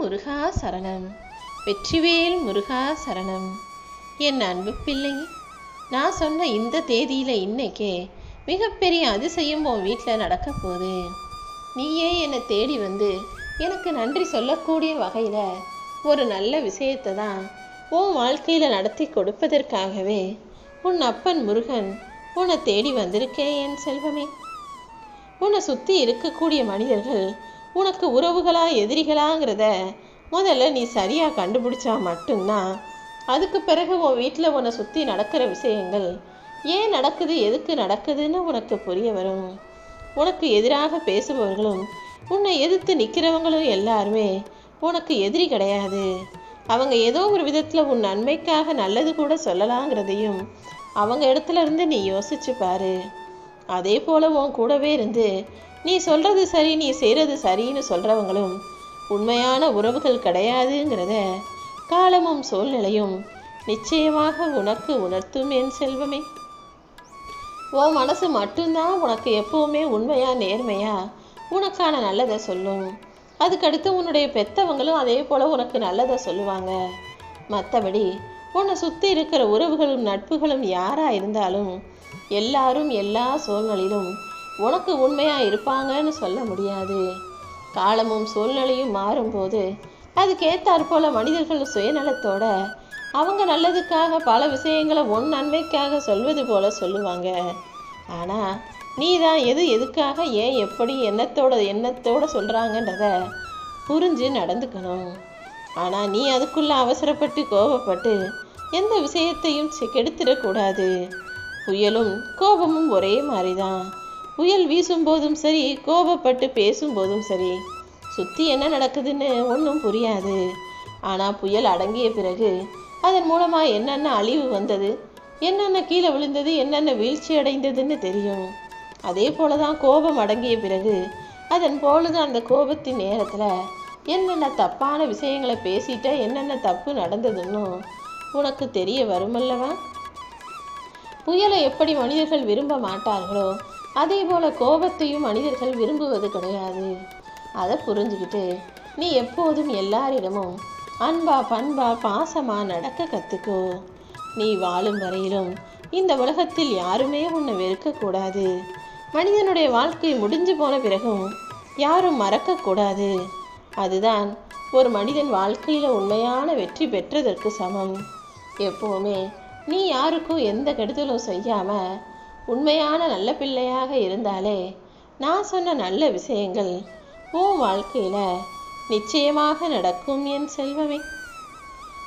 முருகா சரணம். வெற்றிவேல் முருகா சரணம். என் அன்பு பிள்ளை நான் சொன்ன இந்த தேதியில் இன்னைக்கே மிகப்பெரிய அதிசயம் உன் வீட்டில் நடக்க போகுது. நீயே என்னை தேடி வந்து எனக்கு நன்றி சொல்லக்கூடிய வகையில் ஒரு நல்ல விஷயத்தை தான் உன் வாழ்க்கையில் நடத்தி கொடுப்பதற்காகவே உன் அப்பன் முருகன் உன்னை தேடி வந்திருக்கேன் என் செல்வமே. உன்னை சுற்றி இருக்கக்கூடிய மனிதர்கள் உனக்கு உறவுகளா எதிரிகளாங்கிறத முதல்ல நீ சரியாக கண்டுபிடிச்சா மட்டும்தான். அதுக்கு பிறகு உன் வீட்டில் உன்னை சுற்றி நடக்கிற விஷயங்கள் ஏன் நடக்குது எதுக்கு நடக்குதுன்னு உனக்கு புரிய வரும். உனக்கு எதிராக பேசுபவர்களும் உன்னை எதிர்த்து நிற்கிறவங்களும் எல்லாருமே உனக்கு எதிரி கிடையாது. அவங்க ஏதோ ஒரு விதத்தில் உன் நன்மைக்காக நல்லது கூட சொல்லலாங்கிறதையும் அவங்க இடத்துல இருந்து நீ யோசிச்சு பாரு. அதே போல உன் கூடவே இருந்து நீ சொல்கிறது சரி நீ செய்கிறது சரின்னு சொல்கிறவங்களும் உண்மையான உறவுகள் கிடையாதுங்கிறத காலமும் சூழ்நிலையும் நிச்சயமாக உனக்கு உணர்த்தும் என் செல்வமே. உன் மனசு மட்டும்தான் உனக்கு எப்பவுமே உண்மையாக நேர்மையாக உனக்கான நல்லதை சொல்லும். அதுக்கடுத்து உன்னுடைய பெத்தவங்களும் அதே போல் உனக்கு நல்லதை சொல்லுவாங்க. மற்றபடி உன்னை சுற்றி இருக்கிற உறவுகளும் நட்புகளும் யாராக இருந்தாலும் எல்லாரும் எல்லா சூழ்நிலையிலும் உனக்கு உண்மையாக இருப்பாங்கன்னு சொல்ல முடியாது. காலமும் சூழ்நிலையும் மாறும்போது அதுக்கேற்றாற் போல மனிதர்கள் சுயநலத்தோட அவங்க நல்லதுக்காக பல விஷயங்களை உன் நன்மைக்காக சொல்வது போல சொல்லுவாங்க. ஆனால் நீ தான் எது எதுக்காக ஏன் எப்படி எண்ணத்தோட எண்ணத்தோட சொல்கிறாங்கன்றத புரிஞ்சு நடந்துக்கணும். ஆனால் நீ அதுக்குள்ளே அவசரப்பட்டு கோபப்பட்டு எந்த விஷயத்தையும் கெடுத்துடக்கூடாது. புயலும் கோபமும் ஒரே மாதிரி தான் புயல் வீசும்போதும் சரி கோபப்பட்டு பேசும்போதும் சரி சுற்றி என்ன நடக்குதுன்னு ஒன்றும் புரியாது. ஆனால் புயல் அடங்கிய பிறகு அதன் மூலமாக என்னென்ன அழிவு வந்தது என்னென்ன கீழே விழுந்தது என்னென்ன வீழ்ச்சி அடைந்ததுன்னு தெரியும். அதே போல தான் கோபம் அடங்கிய பிறகு அதன் பொழுது அந்த கோபத்தின் நேரத்தில் என்னென்ன தப்பான விஷயங்களை பேசிட்டா என்னென்ன தப்பு நடந்ததுன்னு உனக்கு தெரிய வருமல்லவா? புயலை எப்படி மனிதர்கள் விரும்ப மாட்டார்களோ அதே போல் கோபத்தையும் மனிதர்கள் விரும்புவது கிடையாது. அதை புரிஞ்சுக்கிட்டு நீ எப்போதும் எல்லாரிடமும் அன்பா பண்பா பாசமாக நடக்க கற்றுக்கோ நீ வாழும் வரையிலும் இந்த உலகத்தில் யாருமே உன்னை வெறுக்கக்கூடாது மனிதனுடைய வாழ்க்கை முடிஞ்சு போன பிறகும் யாரும் மறக்கக்கூடாது அதுதான் ஒரு மனிதன் வாழ்க்கையில் உண்மையான வெற்றி பெற்றதற்கு சமம். எப்போவுமே நீ யாருக்கும் எந்த கெடுதலும் செய்யாமல் உண்மையான நல்ல பிள்ளையாக இருந்தாலே நான் சொன்ன நல்ல விஷயங்கள் உன் வாழ்க்கையில் நிச்சயமாக நடக்கும் என் செல்வமே.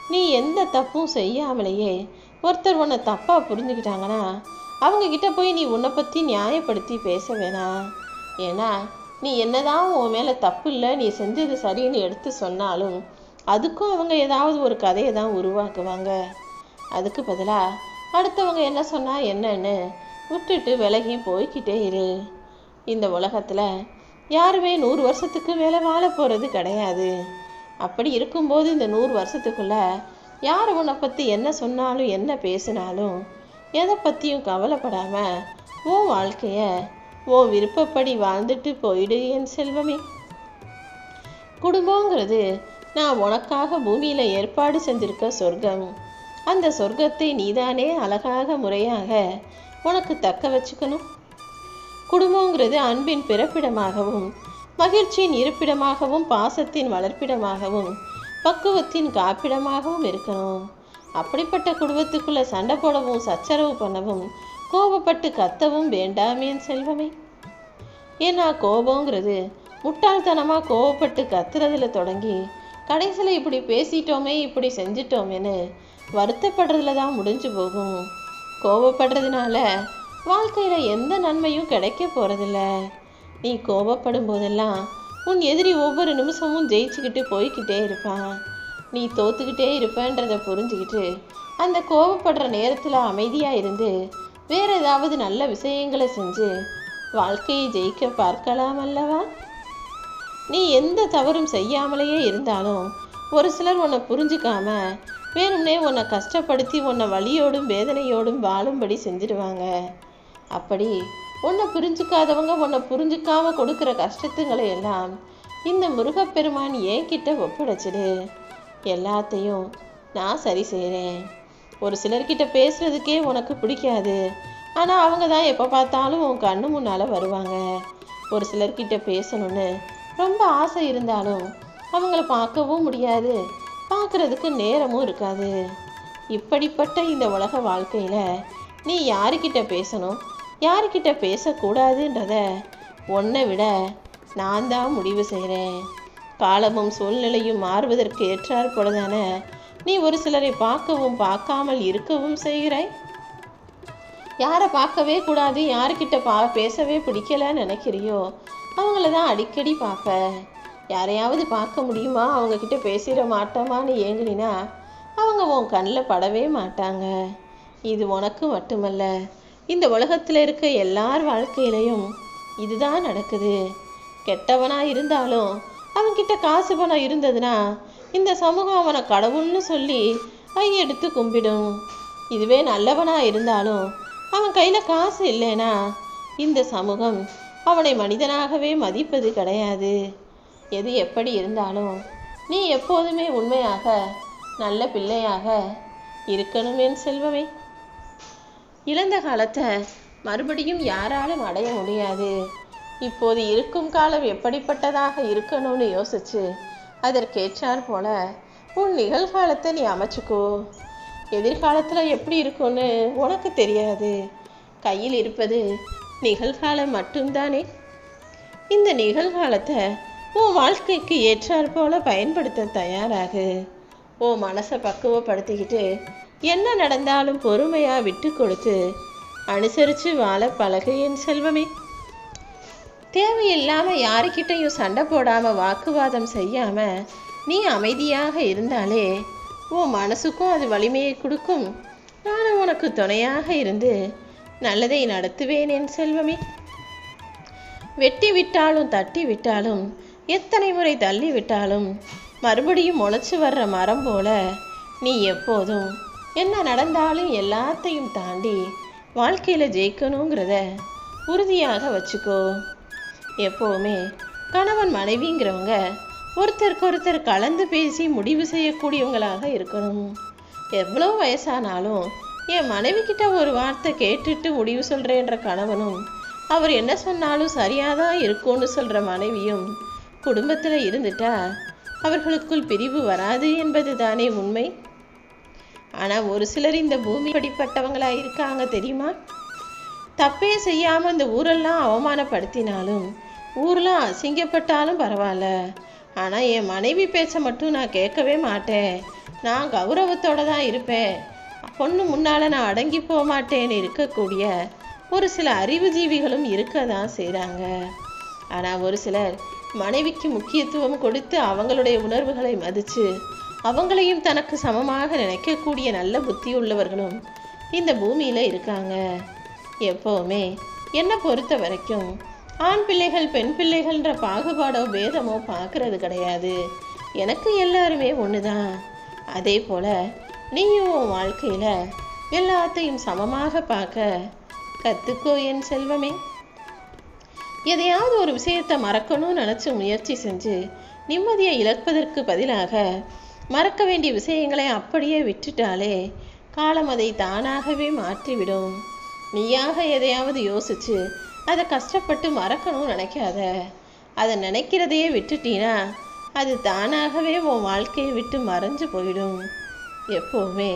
நீ எந்த தப்பும் செய்யாமலேயே ஒருத்தர் உன்னை தப்பாக புரிஞ்சுக்கிட்டாங்கன்னா அவங்கக்கிட்ட போய் நீ உன்னை பற்றி நியாயப்படுத்தி பேச வேணாம் ஏன்னா நீ என்னதான் உன் மேலே தப்பு இல்லை நீ செஞ்சது சரின்னு எடுத்து சொன்னாலும் அதுக்கும் அவங்க ஏதாவது ஒரு கதையை தான் உருவாக்குவாங்க. அதுக்கு பதிலாக அடுத்தவங்க என்ன சொன்னால் என்னன்னு விட்டுட்டு விலகி போய்கிட்டே இரு. இந்த உலகத்தில் யாருமே நூறு வருஷத்துக்கு மேலே வாழ போகிறது கிடையாது. அப்படி இருக்கும்போது இந்த நூறு வருஷத்துக்குள்ள யார் உன்னை பற்றி என்ன சொன்னாலும் என்ன பேசினாலும் எதை பற்றியும் கவலைப்படாமல் உன் வாழ்க்கையை உன் விருப்பப்படி வாழ்ந்துட்டு போயிடு என் செல்வமே. குடும்பங்கிறது நான் உனக்காக பூமியில் ஏற்பாடு செஞ்சிருக்க சொர்க்கம். அந்த சொர்க்கத்தை நீதானே அழகாக முறையாக உனக்கு தக்க வச்சுக்கணும். குடும்பங்கிறது அன்பின் பிறப்பிடமாகவும் மகிழ்ச்சியின் இருப்பிடமாகவும் பாசத்தின் வளர்ப்பிடமாகவும் பக்குவத்தின் காப்பிடமாகவும் இருக்கணும். அப்படிப்பட்ட குடும்பத்துக்குள்ள சண்டை போடவும் சச்சரவு பண்ணவும் கோபப்பட்டு கத்தவும் வேண்டாமேன் செல்வமே. ஏன்னா கோபங்கிறது முட்டாள்தனமாக கோவப்பட்டு கத்துறதுல தொடங்கி கடைசியில் இப்படி பேசிட்டோமே இப்படி செஞ்சிட்டோமேன்னு வருத்தப்படுறதுல தான் முடிஞ்சு போகும். கோபப்படுறதுனால வாழ்க்கையில் எந்த நன்மையும் கிடைக்க போகிறதில்ல நீ கோபப்படும் போதெல்லாம் உன் எதிரி ஒவ்வொரு நிமிஷமும் ஜெயிச்சுக்கிட்டு போய்க்கிட்டே இருப்பான் நீ தோத்துக்கிட்டே இருப்பேன்றதை புரிஞ்சுக்கிட்டு அந்த கோபப்படுற நேரத்தில் அமைதியாக இருந்து வேற ஏதாவது நல்ல விஷயங்களை செஞ்சு வாழ்க்கையை ஜெயிக்க பார்க்கலாம் அல்லவா? நீ எந்த தவறும் செய்யாமலேயே இருந்தாலும் ஒரு சிலர் உன்னை புரிஞ்சுக்காம வேணும்னே உன்னை கஷ்டப்படுத்தி உன்னை வலியோடும் வேதனையோடும் வாழும்படி செஞ்சிடுவாங்க. அப்படி உன்னை புரிஞ்சுக்காதவங்க உன்னை புரிஞ்சுக்காம கொடுக்குற கஷ்டத்துங்களை எல்லாம் இந்த முருகப்பெருமான் என்கிட்ட ஒப்படைச்சிடு. எல்லாத்தையும் நான் சரி செய்கிறேன் ஒரு சிலர்கிட்ட பேசுறதுக்கே உனக்கு பிடிக்காது. ஆனால் அவங்க தான் எப்போ பார்த்தாலும் உன் கண்ணு முன்னால் வருவாங்க. ஒரு சிலர்கிட்ட பேசணும்னு ரொம்ப ஆசை இருந்தாலும் அவங்கள பார்க்கவும் முடியாது. பார்க்குறதுக்கு நேரமும் இருக்காது. இப்படிப்பட்ட இந்த உலக வாழ்க்கையில் நீ யாருக்கிட்ட பேசணும்? யாருக்கிட்ட பேசக்கூடாதுன்றத உன்னை விட நான் தான் முடிவு செய்கிறேன் காலமும் சூழ்நிலையும் மாறுவதற்கு ஏற்றாற் போலதான நீ ஒரு சிலரை பார்க்கவும் பார்க்காமல் இருக்கவும் செய்கிறாய். யாரை பார்க்கவே கூடாது யாருக்கிட்ட பா பேசவே பிடிக்கலன்னு நினைக்கிறியோ அவங்கள தான் அடிக்கடி பார்ப்ப. யாரையாவது பார்க்க முடியுமா? அவங்கக்கிட்ட பேசிட மாட்டோமான்னு ஏங்கினா அவங்க உன் கண்ணில் படவே மாட்டாங்க. இது உனக்கு மட்டுமல்ல. இந்த உலகத்தில் இருக்க எல்லார் வாழ்க்கையிலையும் இதுதான் நடக்குது. கெட்டவனா இருந்தாலும் அவன்கிட்ட காசு பணம் இருந்ததுன்னா இந்த சமூகம் அவனை கடவுள்னு சொல்லி கையெடுத்து கும்பிடும். இதுவே நல்லவனா இருந்தாலும் அவன் கையில் காசு இல்லைனா இந்த சமூகம் அவனை மனிதனாகவே மதிப்பது கிடையாது. எது எப்படி இருந்தாலும் நீ எப்போதுமே உண்மையாக நல்ல பிள்ளையாக இருக்கணும் என் செல்வமே. இழந்த காலத்தை மறுபடியும் யாராலும் அடைய முடியாது. இப்போது இருக்கும் காலம் எப்படிப்பட்டதாக இருக்கணும்னு யோசிச்சு அதற்கேற்றார் போல உன் நிகழ்காலத்தை நீ அமைச்சுக்கோ. எதிர்காலத்தில் எப்படி இருக்கும்னு உனக்கு தெரியாது. கையில் இருப்பது நிகழ்காலம் மட்டும்தானே. இந்த நிகழ்காலத்தை உன் வாழ்க்கைக்கு ஏற்றாற் போல பயன்படுத்த தயாராகு. உன் மனசை பக்குவப்படுத்திக்கிட்டு என்ன நடந்தாலும் பொறுமையாக விட்டு கொடுத்து அனுசரித்து வாழ பழகு என் செல்வமே. தேவையில்லாமல் யாருக்கிட்டையும் சண்டை போடாமல் வாக்குவாதம் செய்யாமல் நீ அமைதியாக இருந்தாலே உன் மனசுக்கும் அது வலிமையை கொடுக்கும். நானும் உனக்கு துணையாக இருந்து நல்லதை நடத்துவேன் என் செல்வமே. வெட்டி விட்டாலும் தட்டி விட்டாலும் எத்தனை முறை தள்ளிவிட்டாலும் மறுபடியும் முளைச்சு வர்ற மரம் போல நீ எப்போதும் என்ன நடந்தாலும் எல்லாத்தையும் தாண்டி வாழ்க்கையில் ஜெயிக்கணுங்கிறத உறுதியாக வச்சுக்கோ. எப்போவுமே கணவன் மனைவிங்கிறவங்க ஒருத்தருக்கு ஒருத்தர் கலந்து பேசி முடிவு செய்யக்கூடியவங்களாக இருக்கணும். எவ்வளோ வயசானாலும் என் மனைவி கிட்ட ஒரு வார்த்தை கேட்டுட்டு முடிவு சொல்கிறேன்ற கணவனும் அவர் என்ன சொன்னாலும் சரியாக தான் இருக்கும்னு சொல்கிற மனைவியும் குடும்பத்தில் இருந்துட்டா அவர்களுக்குள் பிரிவு வராது என்பது தானே உண்மை? ஆனால் ஒரு சிலர் இந்த பூமி படிப்பட்டவங்களாக இருக்காங்க தெரியுமா? தப்பே செய்யாமல் இந்த ஊரெல்லாம் அவமானப்படுத்தினாலும் ஊரெலாம் அசிங்கப்பட்டாலும் பரவாயில்ல. ஆனால் என் மனைவி பேச்ச மட்டும் நான் கேட்கவே மாட்டேன். நான் கௌரவத்தோடு தான் இருப்பேன். பொண்ணு முன்னால் நான் அடங்கி போக மாட்டேன்னு இருக்கக்கூடிய ஒரு சில அறிவுஜீவிகளும் இருக்க தான் செய்கிறாங்க ஆனால் ஒரு சிலர் மனைவிக்கு முக்கியத்துவம் கொடுத்து அவங்களுடைய உணர்வுகளை மதித்து அவங்களையும் தனக்கு சமமாக நினைக்கக்கூடிய நல்ல புத்தி உள்ளவர்களும் இந்த பூமியில் இருக்காங்க. எப்போவுமே என்னை பொறுத்த வரைக்கும் ஆண் பிள்ளைகள் பெண் பிள்ளைகள்ன்ற பாகுபாடோ பேதமோ பார்க்கறது கிடையாது. எனக்கு எல்லாருமே ஒன்று தான் அதே போல் நீயும் உன் வாழ்க்கையில் எல்லாத்தையும் சமமாக பார்க்க கற்றுக்கோ என் செல்வமே. எதையாவது ஒரு விஷயத்தை மறக்கணும்னு நினச்சி முயற்சி செஞ்சு நிம்மதியை இழப்பதற்கு பதிலாக மறக்க வேண்டிய விஷயங்களை அப்படியே விட்டுட்டாலே காலம் அதை தானாகவே மாற்றிவிடும். நீயாக எதையாவது யோசிச்சு அதை கஷ்டப்பட்டு மறக்கணும்னு நினைக்காத. அதை நினைக்கிறதையே விட்டுட்டீனா அது தானாகவே உன் வாழ்க்கையை விட்டு மறைஞ்சு போயிடும். எப்போவுமே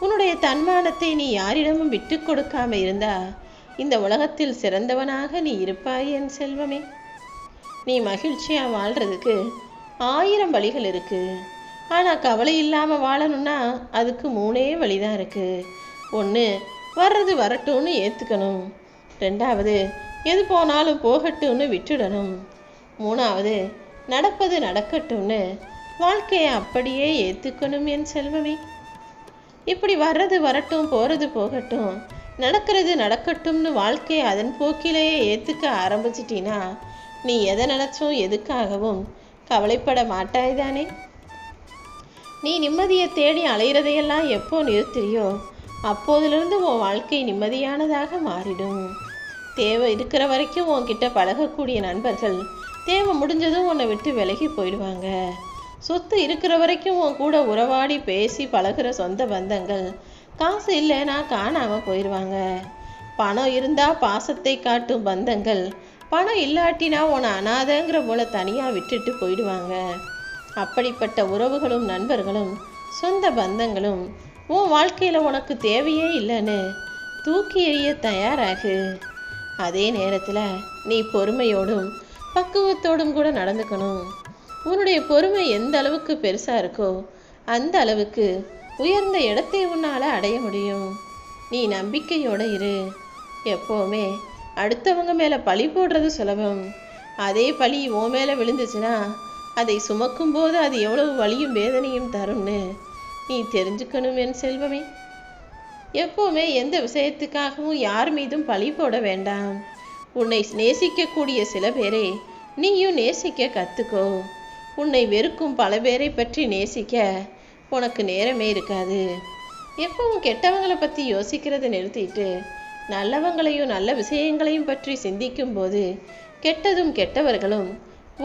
உன்னுடைய தன்மானத்தை நீ யாரிடமும் விட்டு கொடுக்காம இருந்தா இந்த உலகத்தில் சிறந்தவனாக நீ இருப்பாய் என் செல்வமே. நீ மகிழ்ச்சியாக வாழ்கிறதுக்கு ஆயிரம் வழிகள் இருக்குது ஆனால் கவலை இல்லாமல் வாழணும்னா அதுக்கு மூணே வழி தான் இருக்குது ஒன்று வர்றது வரட்டும்னு ஏற்றுக்கணும் ரெண்டாவது எது போனாலும் போகட்டும்னு விட்டுடணும். மூணாவது நடப்பது நடக்கட்டும்னு வாழ்க்கையை அப்படியே ஏற்றுக்கணும் என் செல்வமே. இப்படி வர்றது வரட்டும் போகிறது போகட்டும் நடக்கிறது நடக்கட்டும்னு வாழ்க்கையை அதன் போக்கிலேயே ஏற்றுக்க ஆரம்பிச்சிட்டினா நீ எதை நினச்சும் எதுக்காகவும் கவலைப்பட மாட்டாய் தானே நீ நிம்மதியை தேடி அலையிறதையெல்லாம் எப்போ நிறுத்துறியோ அப்போதிலிருந்து உன் வாழ்க்கை நிம்மதியானதாக மாறிடும். தேவை இருக்கிற வரைக்கும் உன்கிட்ட பழகக்கூடிய நண்பர்கள் தேவை முடிஞ்சதும் உன்னை விட்டு விலகி போயிடுவாங்க. சொத்து இருக்கிற வரைக்கும் உன் கூட உறவாடி பேசி பழகுற சொந்த பந்தங்கள் காசு இல்லைன்னா காணாமல் போயிடுவாங்க பணம் இருந்தால் பாசத்தை காட்டும் பந்தங்கள். பணம் இல்லாட்டினா உன்னை அனாதைங்கிற போல தனியாக விட்டுட்டு போயிடுவாங்க. அப்படிப்பட்ட உறவுகளும் நண்பர்களும் சொந்த பந்தங்களும் உன் வாழ்க்கையில் உனக்கு தேவையே இல்லைன்னு தூக்கி எறிய தயாராகு. அதே நேரத்தில் நீ பொறுமையோடும் பக்குவத்தோடும் கூட நடந்துக்கணும். உன்னுடைய பொறுமை எந்த அளவுக்கு பெருசாக இருக்கோ அந்த அளவுக்கு உயர்ந்த இடத்தை உன்னால் அடைய முடியும். நீ நம்பிக்கையோட இரு. எப்போவுமே அடுத்தவங்க மேலே பழி போடுறது சுலபம். அதே பழி உன் மேலே விழுந்துச்சுன்னா அதை சுமக்கும் போது அது எவ்வளவு வலியும் வேதனையும் தரும்னு நீ தெரிஞ்சுக்கணும் என் செல்வமே. எப்போவுமே எந்த விஷயத்துக்காகவும் யார் மீதும் பழி போட வேண்டாம். உன்னை நேசிக்கக்கூடிய சில பேரை நீயும் நேசிக்க கற்றுக்கோ உன்னை வெறுக்கும் பல பேரை பற்றி நேசிக்க உனக்கு நேரமே இருக்காது. எப்பவும் கெட்டவங்களை பற்றி யோசிக்கிறத நிறுத்திட்டு நல்லவங்களையும் நல்ல விஷயங்களையும் பற்றி சிந்திக்கும்போது கெட்டதும் கெட்டவர்களும்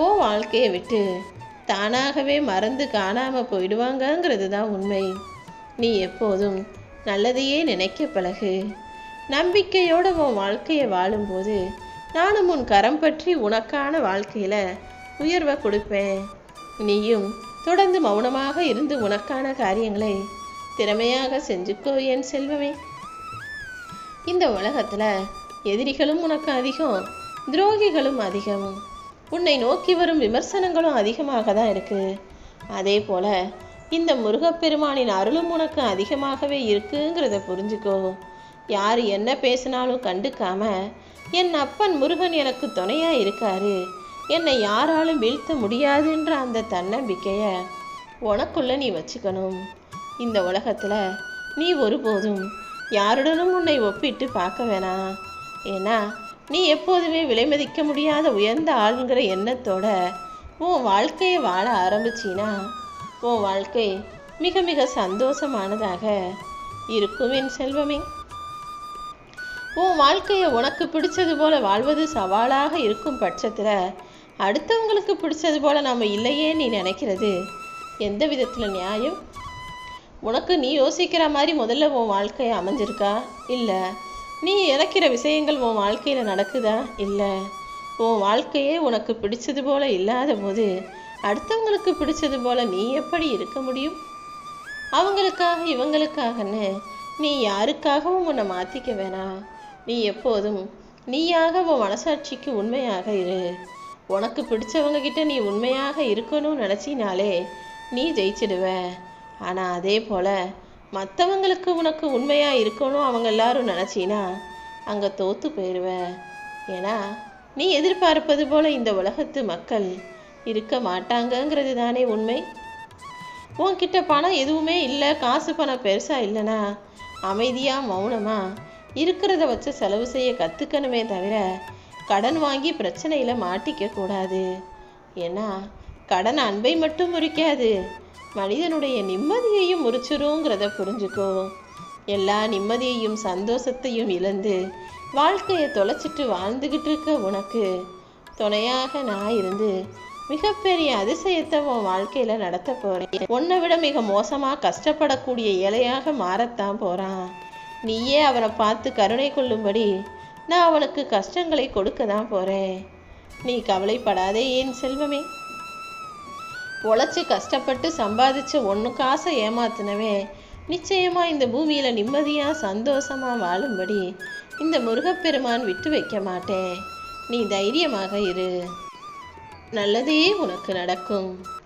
ஓ வாழ்க்கையை விட்டு தானாகவே மறந்து காணாமல் போயிடுவாங்கங்கிறது தான் உண்மை. நீ எப்போதும் நல்லதையே நினைக்க பழகு. நம்பிக்கையோட உன் வாழ்க்கையை வாழும்போது நானும் உன் கரம் பற்றி உனக்கான வாழ்க்கையில் உயர்வை கொடுப்பேன். நீயும் தொடர்ந்து மௌனமாக இருந்து உனக்கான காரியங்களை திறமையாக செஞ்சுக்கோ என் செல்வமே. இந்த உலகத்தில் எதிரிகளும் உனக்கு அதிகம் துரோகிகளும் அதிகம். உன்னை நோக்கி வரும் விமர்சனங்களும் அதிகமாக தான் இருக்கு. அதே போல இந்த முருகப்பெருமானின் அருளும் உனக்கு அதிகமாகவே இருக்குங்கிறத புரிஞ்சுக்கோ. யார் என்ன பேசினாலும் கண்டுக்காம என் அப்பன் முருகன் எனக்கு துணையா இருக்காரு. என்னை யாராலும் வீழ்த்த முடியாதுன்ற அந்த தன்னம்பிக்கைய உனக்குள்ள நீ வச்சுக்கணும். இந்த உலகத்துல நீ ஒருபோதும் யாருடனும் உன்னை ஒப்பிட்டு பார்க்க வேணாம் ஏன்னா நீ எப்போதுமே விலை மதிக்க முடியாத உயர்ந்த ஆளுங்கிற எண்ணத்தோட உன் வாழ்க்கையை வாழ ஆரம்பிச்சினா உன் வாழ்க்கை மிக மிக சந்தோஷமானதாக இருக்கும் என் செல்வமே. உன் வாழ்க்கையை உனக்கு பிடிச்சது போல வாழ்வது சவாலாக இருக்கும் பட்சத்தில் அடுத்தவங்களுக்கு பிடிச்சது போல நாம் இல்லையே நீ நினைக்கிறது. எந்த விதத்தில் நியாயம்? உனக்கு நீ யோசிக்கிற மாதிரி முதல்ல உன் வாழ்க்கை அமைஞ்சிருக்கா? இல்லை. நீ இறக்கிற விஷயங்கள் உன் வாழ்க்கையில் நடக்குதா? இல்லை. உன் வாழ்க்கையே உனக்கு பிடிச்சது போல இல்லாத போது அடுத்தவங்களுக்கு பிடிச்சது போல நீ எப்படி இருக்க முடியும்? அவங்களுக்காக இவங்களுக்காகன்னு நீ யாருக்காகவும் உன்னை மாற்றிக்க வேணாம். நீ எப்போதும் நீயாக உன் மனசாட்சிக்கு உண்மையாக இரு. உனக்கு பிடிச்சவங்க கிட்ட நீ உண்மையாக இருக்கணும்னு நினச்சினாலே நீ ஜெயிச்சிடுவ. ஆனால் அதே போல் மற்றவங்களுக்கு உனக்கு உண்மையாக இருக்கணும் அவங்க எல்லாரும் நினச்சினா அங்கே தோற்று போயிடுவ ஏன்னா நீ எதிர்பார்ப்பது போல் இந்த உலகத்து மக்கள் இருக்க மாட்டாங்கங்கிறது தானே உண்மை. உன்கிட்ட பணம் எதுவுமே இல்லை காசு பணம் பெருசாக இல்லைனா அமைதியாக மௌனமாக இருக்கிறத வச்சு செலவு செய்ய கற்றுக்கணுமே தவிர கடன் வாங்கி பிரச்சனையில் மாட்டிக்க கூடாது. ஏன்னா கடன் அன்பை மட்டும் முறிக்காது மனிதனுடைய நிம்மதியையும் முறிச்சிருங்கிறத புரிஞ்சுக்கோ. எல்லா நிம்மதியையும் சந்தோஷத்தையும் இழந்து வாழ்க்கையை தொலைச்சிட்டு வாழ்ந்துக்கிட்டு இருக்க உனக்கு துணையாக நான் இருந்து மிகப்பெரிய அதிசயத்தை உன் வாழ்க்கையில் நடத்த போகிறேன் உன்னை விட மிக மோசமாக கஷ்டப்படக்கூடிய ஏழையாக மாறத்தான் போகிறான் நீயே அவரை பார்த்து கருணை கொள்ளும்படி நான் அவளுக்கு கஷ்டங்களை கொடுக்க தான் போகிறேன் நீ கவலைப்படாதே ஏன் செல்வமே? உழைச்சி கஷ்டப்பட்டு சம்பாதிச்சு ஒன்று காசை ஏமாத்தினவே நிச்சயமாக இந்த பூமியில் நிம்மதியாக சந்தோஷமாக வாழும்படி இந்த முருகப்பெருமான் விட்டு வைக்க மாட்டேன். நீ தைரியமாக இரு. நல்லதே உனக்கு நடக்கும்.